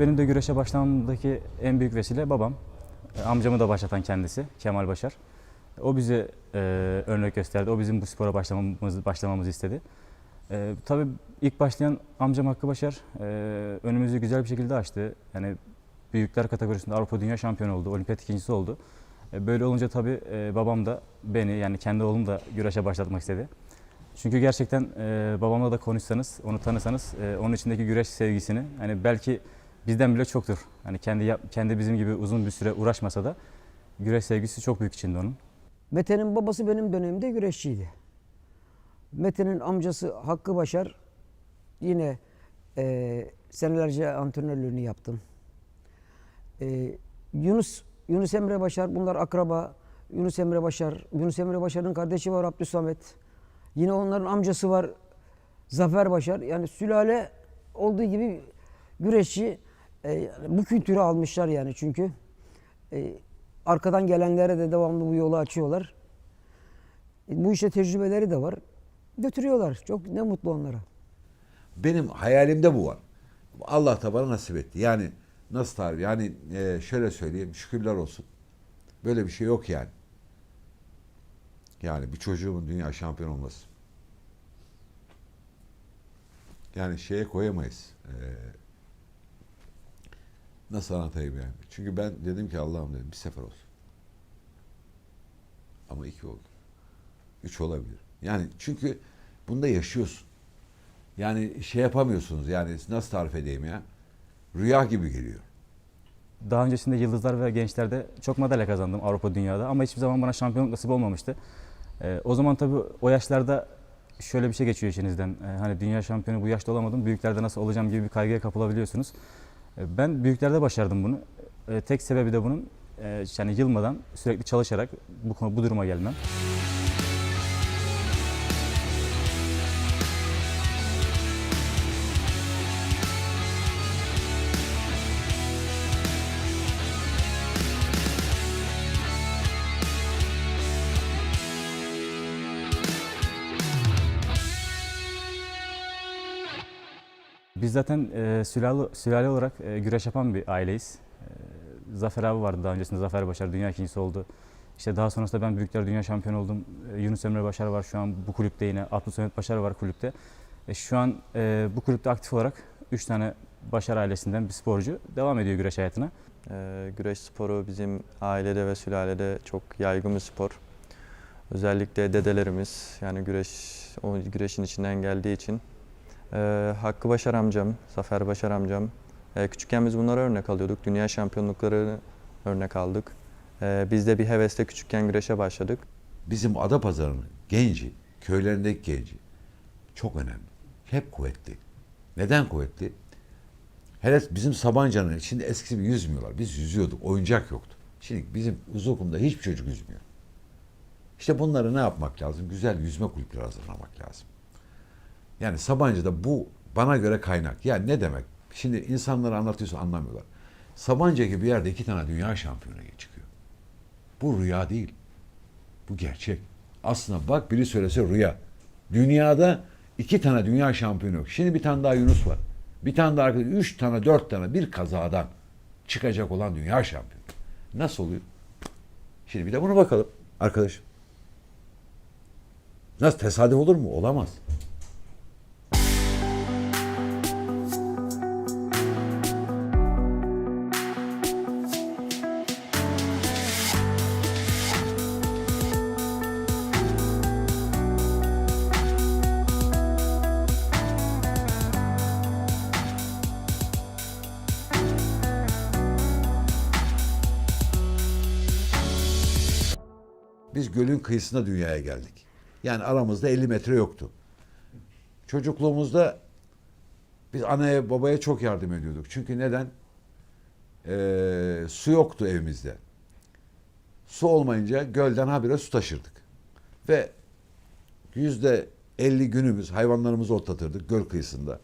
Benim de güreşe başlamamdaki en büyük vesile babam. E, Amcamı da başlatan kendisi, Kemal Başar. O bize e, örnek gösterdi. O bizim bu spora başlamamızı, başlamamızı istedi. E, tabii ilk başlayan amcam Hakkı Başar e, önümüzü güzel bir şekilde açtı. Yani büyükler kategorisinde Avrupa Dünya Şampiyonu oldu, olimpiyat ikincisi oldu. E, böyle olunca tabii e, babam da beni yani kendi oğlum da güreşe başlatmak istedi. Çünkü gerçekten e, babamla da konuşsanız, onu tanısanız e, onun içindeki güreş sevgisini hani belki bizden bile çoktur. Hani kendi kendi bizim gibi uzun bir süre uğraşmasa da güreş sevgisi çok büyük içinde onun. Mete'nin babası benim dönemimde güreşçiydi. Mete'nin amcası Hakkı Başar yine eee, senelerce antrenörlüğünü yaptım. Eee, Yunus Yunus Emre Başar bunlar akraba. Yunus Emre Başar, Yunus Emre Başar'ın kardeşi var Abdüsamet. Yine onların amcası var Zafer Başar. Yani sülale olduğu gibi güreşçi eee, bu kültürü almışlar yani çünkü. Eee, arkadan gelenlere de devamlı bu yolu açıyorlar. E, bu işte tecrübeleri de var. Götürüyorlar. Çok ne mutlu onlara. Benim hayalimde bu var. Allah da bana nasip etti. Yani nasıl tarif? Yani e, şöyle söyleyeyim. Şükürler olsun. Böyle bir şey yok yani. Yani bir çocuğumun dünya şampiyon olması. Yani şeye koyamayız. E, nasıl anlatayım yani? Çünkü ben dedim ki Allah'ım dedim bir sefer olsun. Ama iki oldu. Üç olabilir. Yani çünkü bunda yaşıyorsun. Yani şey yapamıyorsunuz yani nasıl tarif edeyim ya? Rüya gibi geliyor. Daha öncesinde yıldızlar ve gençlerde çok madalya kazandım Avrupa dünyada ama hiçbir zaman bana şampiyonluk nasip olmamıştı. E, o zaman tabii o yaşlarda şöyle bir şey geçiyor içinizden. E, hani dünya şampiyonu bu yaşta olamadım, büyüklerde nasıl olacağım gibi bir kaygıya kapılabiliyorsunuz. E, ben büyüklerde başardım bunu. E, tek sebebi de bunun e, yani yılmadan sürekli çalışarak bu bu duruma gelmem. Biz zaten e, sülale, sülale olarak e, güreş yapan bir aileyiz. E, Zafer abi vardı daha öncesinde. Zafer Başar dünya ikincisi oldu. İşte daha sonrasında ben büyükler dünya şampiyonu oldum. E, Yunus Emre Başar var şu an bu kulüpte yine. Abdü Samet Başar var kulüpte. E, şu an e, bu kulüpte aktif olarak 3 tane Başar ailesinden bir sporcu devam ediyor güreş hayatına. Ee, güreş sporu bizim ailede ve sülalede çok yaygın bir spor. Özellikle dedelerimiz yani güreş o güreşin içinden geldiği için Ee, Hakkı Başar amcam, Zafer Başar amcam ee, küçükken biz bunlara örnek alıyorduk. Dünya şampiyonluklarını örnek aldık. Ee, biz de bir hevesle küçükken güreşe başladık. Bizim Adapazarı'nın genci, köylerindeki genci çok önemli. Hep kuvvetli. Neden kuvvetli? Hele bizim Sabancı'nın şimdi eskisi gibi yüzmüyorlar. Biz yüzüyorduk. Oyuncak yoktu. Şimdi bizim uzukumda hiçbir çocuk yüzmüyor. İşte bunları ne yapmak lazım? Güzel yüzme kulüpleri hazırlamak lazım. Yani Sabancı'da bu bana göre kaynak. Yani ne demek? Şimdi insanlara anlatıyorsa anlamıyorlar. Sabancı gibi bir yerde iki tane dünya şampiyonu çıkıyor. Bu rüya değil. Bu gerçek. Aslında bak biri söylese rüya. Dünyada iki tane dünya şampiyonu yok. Şimdi bir tane daha Yunus var. Bir tane daha arkadaş, üç tane, dört tane bir kazadan çıkacak olan dünya şampiyonu. Nasıl oluyor? Şimdi bir de bunu bakalım arkadaşım. Nasıl tesadüf olur mu? Olamaz. Biz gölün kıyısında dünyaya geldik. Yani aramızda 50 metre yoktu. Çocukluğumuzda biz anaya babaya çok yardım ediyorduk. Çünkü neden? Ee, su yoktu evimizde. Su olmayınca gölden habire su taşırdık. Ve yüzde 50 günümüz hayvanlarımızı otlatırdık göl kıyısında.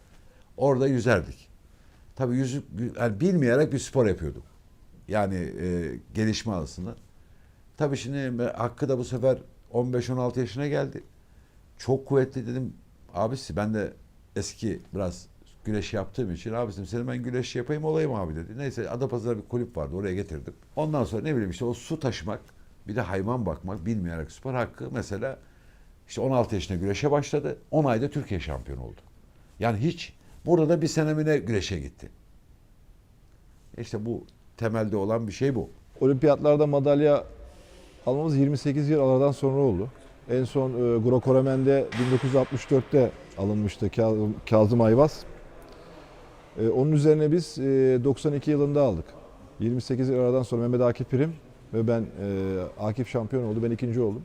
Orada yüzerdik. Tabii yüzüp yani bilmeyerek bir spor yapıyorduk. Yani e, gelişme arasında. Tabii şimdi Hakkı da bu sefer 15-16 yaşına geldi. Çok kuvvetli dedim. Abisi ben de eski biraz güreş yaptığım için abicim seni ben güreş yapayım olayım abi dedi. Neyse Adapazarı'nda bir kulüp vardı oraya getirdim. Ondan sonra ne bileyim işte o su taşımak bir de hayvan bakmak bilmeyerek spor hakkı mesela işte 16 yaşında güreşe başladı. 10 ayda Türkiye şampiyonu oldu. Yani hiç burada da bir senemine güreşe gitti. İşte bu temelde olan bir şey bu. Olimpiyatlarda madalya almamız 28 yıl aradan sonra oldu. En son e, Greco-Romen'de 1964'te alınmıştı Kazım, Kazım Ayvaz. E, onun üzerine biz e, 92 yılında aldık. 28 yıl aradan sonra Mehmet Akif Prim ve ben e, Akif şampiyon oldu, ben ikinci oldum.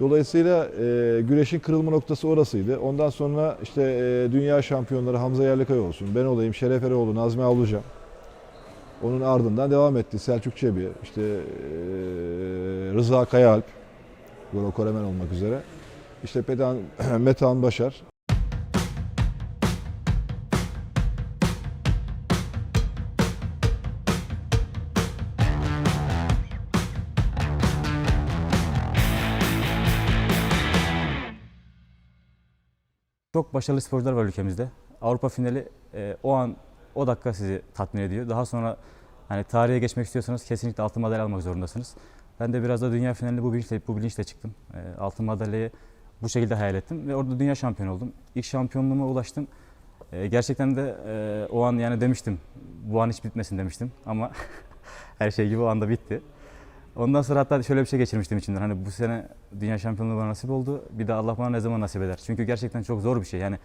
Dolayısıyla e, güreşin kırılma noktası orasıydı. Ondan sonra işte e, dünya şampiyonları Hamza Yerlikaya olsun, ben olayım, Şeref Eroğlu, Nazmi Avluca. Onun ardından devam etti. Selçuk Çebi, işte eee, Rıza Kayaalp, Goro Koremen olmak üzere. İşte Pedan, Metehan Başar. Çok başarılı sporcular var ülkemizde. Avrupa finali e, o an o dakika sizi tatmin ediyor. Daha sonra hani tarihe geçmek istiyorsanız kesinlikle altın madalya almak zorundasınız. Ben de biraz da dünya finaline bu bilinçle, bu bilinçle çıktım. E, altın madalyayı bu şekilde hayal ettim ve orada dünya şampiyonu oldum. İlk şampiyonluğuma ulaştım. E, gerçekten de e, o an yani demiştim, bu an hiç bitmesin demiştim ama her şey gibi o anda bitti. Ondan sonra hatta şöyle bir şey geçirmiştim içimden. Hani bu sene dünya şampiyonluğu bana nasip oldu. Bir de Allah bana ne zaman nasip eder. Çünkü gerçekten çok zor bir şey. Yani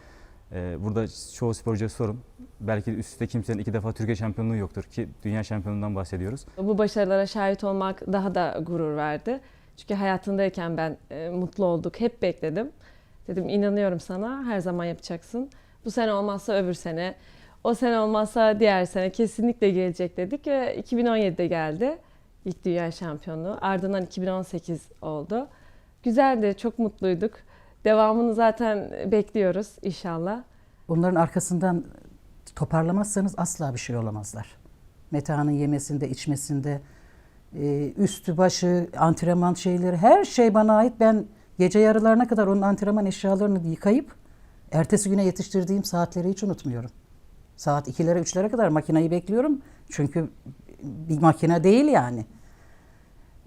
e, burada çoğu sporcuya sorun. Belki üst üste kimsenin iki defa Türkiye şampiyonluğu yoktur ki dünya şampiyonluğundan bahsediyoruz. Bu başarılara şahit olmak daha da gurur verdi. Çünkü hayatındayken ben e, mutlu olduk. Hep bekledim. Dedim inanıyorum sana her zaman yapacaksın. Bu sene olmazsa öbür sene. O sene olmazsa diğer sene kesinlikle gelecek dedik ve 2017'de geldi ilk dünya şampiyonluğu. Ardından 2018 oldu. Güzeldi, çok mutluyduk. Devamını zaten bekliyoruz inşallah. Onların arkasından toparlamazsanız asla bir şey olamazlar. Metehanın yemesinde, içmesinde, e, üstü başı, antrenman şeyleri her şey bana ait. Ben gece yarılarına kadar onun antrenman eşyalarını yıkayıp ertesi güne yetiştirdiğim saatleri hiç unutmuyorum. Saat 2'lere 3'lere kadar makineyi bekliyorum. Çünkü bir makine değil yani.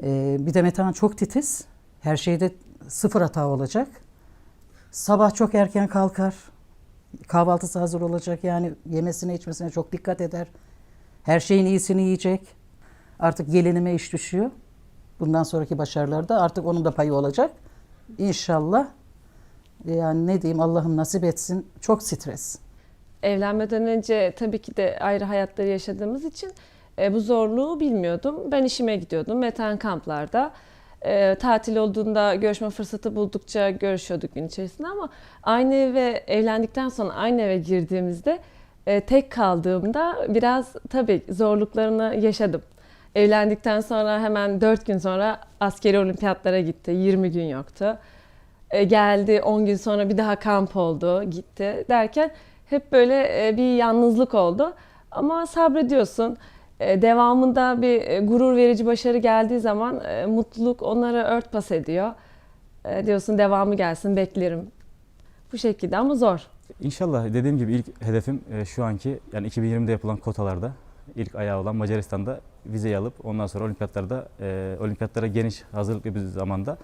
E, bir de Metehan çok titiz. Her şeyde sıfır hata olacak. Sabah çok erken kalkar. Kahvaltısı hazır olacak yani yemesine içmesine çok dikkat eder. Her şeyin iyisini yiyecek. Artık gelinime iş düşüyor. Bundan sonraki başarılarda artık onun da payı olacak. İnşallah. Yani ne diyeyim Allah'ım nasip etsin. Çok stres. Evlenmeden önce tabii ki de ayrı hayatları yaşadığımız için e, bu zorluğu bilmiyordum. Ben işime gidiyordum. Metan kamplarda. E, tatil olduğunda görüşme fırsatı buldukça görüşüyorduk gün içerisinde ama aynı eve evlendikten sonra aynı eve girdiğimizde e, tek kaldığımda biraz tabii zorluklarını yaşadım. Evlendikten sonra hemen 4 gün sonra askeri olimpiyatlara gitti. 20 gün yoktu. E, geldi 10 gün sonra bir daha kamp oldu, gitti derken hep böyle e, bir yalnızlık oldu. Ama sabrediyorsun. E, Devamında bir e, gurur verici başarı geldiği zaman e, mutluluk onları örtbas ediyor. Diyorsun devamı gelsin beklerim. Bu şekilde ama zor. İnşallah dediğim gibi ilk hedefim şu anki yani 2020'de yapılan kotalarda ilk ayağı olan Macaristan'da vizeyi alıp ondan sonra olimpiyatlarda olimpiyatlara geniş hazırlıklı bir zamanda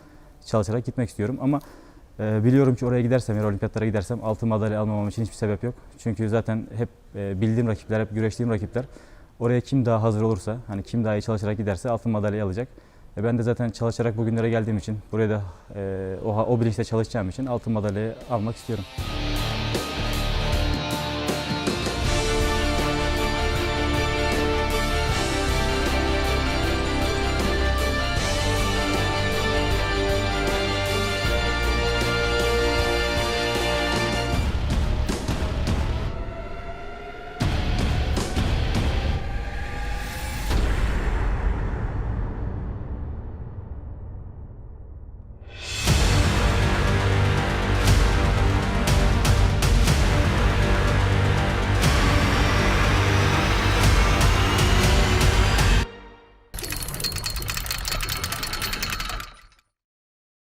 çalışarak gitmek istiyorum ama biliyorum ki oraya gidersem eğer olimpiyatlara gidersem altın madalya almamam için hiçbir sebep yok. Çünkü zaten hep bildiğim rakipler, hep güreştiğim rakipler oraya kim daha hazır olursa, hani kim daha iyi çalışarak giderse altın madalya alacak. E, ben de zaten çalışarak bugünlere geldiğim için, buraya da e, o, o bilinçle çalışacağım için altın madalyayı almak istiyorum.